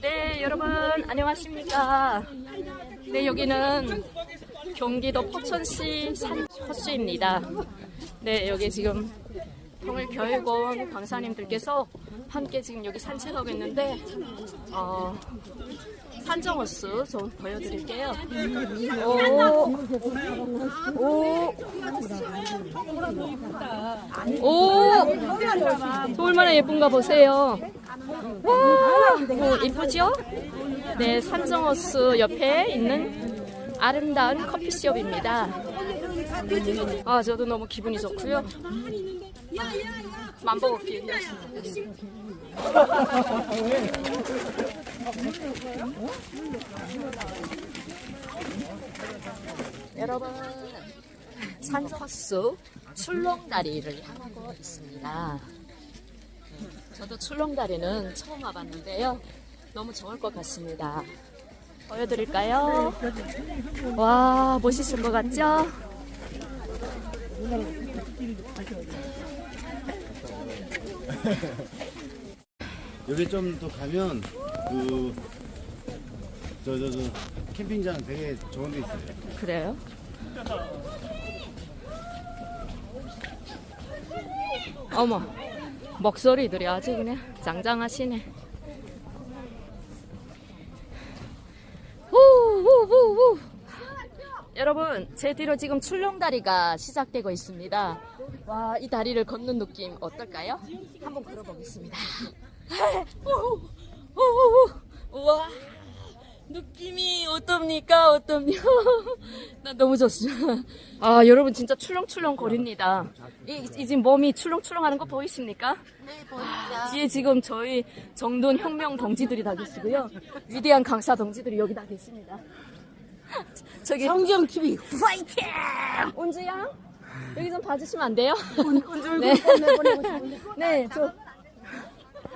네, 여러분 안녕하십니까? 네, 여기는 경기도 포천시 산 호수입니다. 네, 여기 지금 통일교육원 강사님들께서 함께 지금 여기 산책하고 있는데 어, 산정호수 좀 보여드릴게요. 오, 오, 오, 또 얼마나 예쁜가 보세요. 와, 오, 이쁘죠? 네, 산정호수 옆에 있는 아름다운 커피숍입니다. 아, 저도 너무 기분이 좋고요. 만보 걷기 여러분, 산정호수 출렁다리를 향하고 있습니다. 저도 출렁다리는 처음 와봤는데요. 너무 좋을 것 같습니다. 보여드릴까요? 와, 멋있을 것 같죠? 여기 좀더 가면 그 저 저 저 캠핑장 되게 좋은 데 있어요. 그래요? 어머, 목소리들이 아주 그냥 짱짱하시네. 후후후후. 여러분, 제 뒤로 지금 출렁다리가 시작되고 있습니다. 와, 이 다리를 걷는 느낌 어떨까요? 한번 걸어보겠습니다. 우와. 느낌이 어떻습니까? 어떻냐? 나 너무 좋습니다. 아, 여러분 진짜 출렁출렁 거립니다. 이, 이 지금 몸이 출렁출렁 하는 거 보이십니까? 네, 보입니다. 뒤에 지금 저희 정돈 혁명 동지들이 다 계시고요. 위대한 강사 동지들이 여기 다 계십니다. 저기 성경 TV 파이팅! 온주양 여기 좀 봐주시면 안 돼요? 운줄 네. 네, 저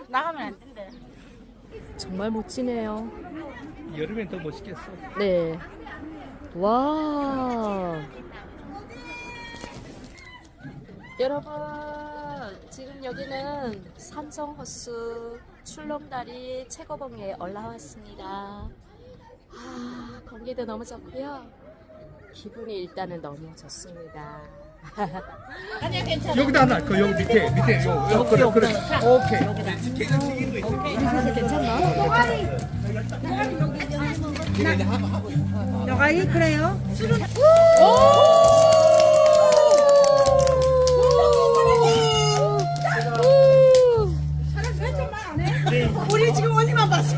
나가면 안 된대. 정말 멋지네요. 여름엔 더 멋있겠어. 네. 와. 여러분, 지금 여기는 산정호수 출렁다리 최고봉에 올라왔습니다. 아, 공기도 너무 좋고요. 기분이 일단은 너무 좋습니다. 여기다 하나, 그 여기 밑에, 밑에, 요, 요, 그래, 그래. 오케이. 너가이 그래요? 우리 지금 언니만 봤어.